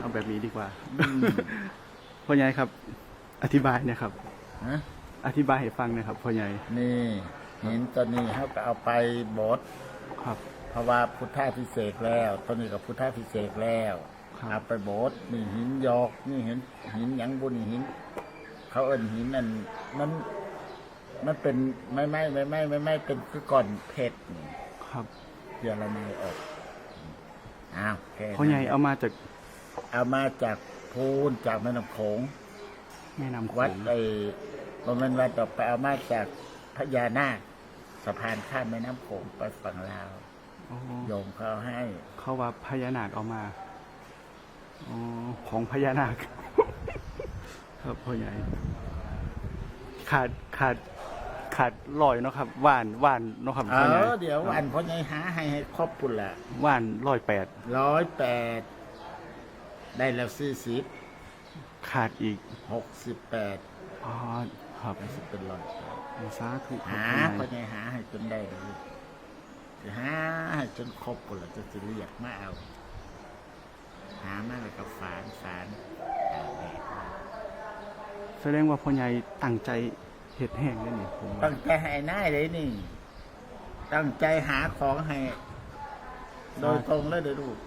เอาแบบนี้ดีกว่าอืมพ่อใหญ่ครับ อธิบายเนะครับฮะอธิบายให้ฟังหนะครับพ่อใหญ่นี่หินตัวนี้เขาก็เอาไปบดครับ เพราะว่าพุทธาพิเศษกแล้วตัวนี้กับพุทธาพิเศษกแล้วครับเอาไปบดนี่หินยอกนี่หินหินหยังบุญหิน เขาเอิ้นหินนั่นมันมันเป็นไม่ไม่ไม่ไม่ไม่ไม่เป็นคือก่อนเพชรนี่ครับเดี๋ยวเราไม่ออกอ้าวแค่นั้นพ่อใหญ่เอามาจาก เอามาจากพูนจากแม่น้ำโขงแม่น้ำโขวัดงไอ้บนเป็นวัดต่อไปเอามาจากพญานาคสะพานข้ามแม่น้ำโขงไปฝั่งลาวอ๋อโยมเขาให้ เขาว่าพญานาคเอามาอ๋อของพญานาค ครับพ่อใหญ่ ขาดขาดขาดลอยเนาะครับว่านว่านเนาะครับเอพ่อใหญ่อเดี๋ยววันพ่อใหญ่หาให้ให้ครบปุ่นละว่านลอยแปดร้อยแปด ได้แล้วสี่สิบขาดอีกหกสิบแปดอ๋อครับสิบเป็นร้อยแปดสาธุครัหาบพ่พ่ออใหญ่ใหญ่หาให้จนได้เลยจะหาให้จนครบปุ่นละจะจะเรียกมาเอา หามาแล้วก็ฝานฝานตากแดดแสดงว่าพ่อใหญ่ตั้งใจเห็ดแห้งเลยนี่ผมว่าตั้งใจให้นายเลยนี่ ตั้งใจหาของให้ โดยตรงเลยเด้อลูก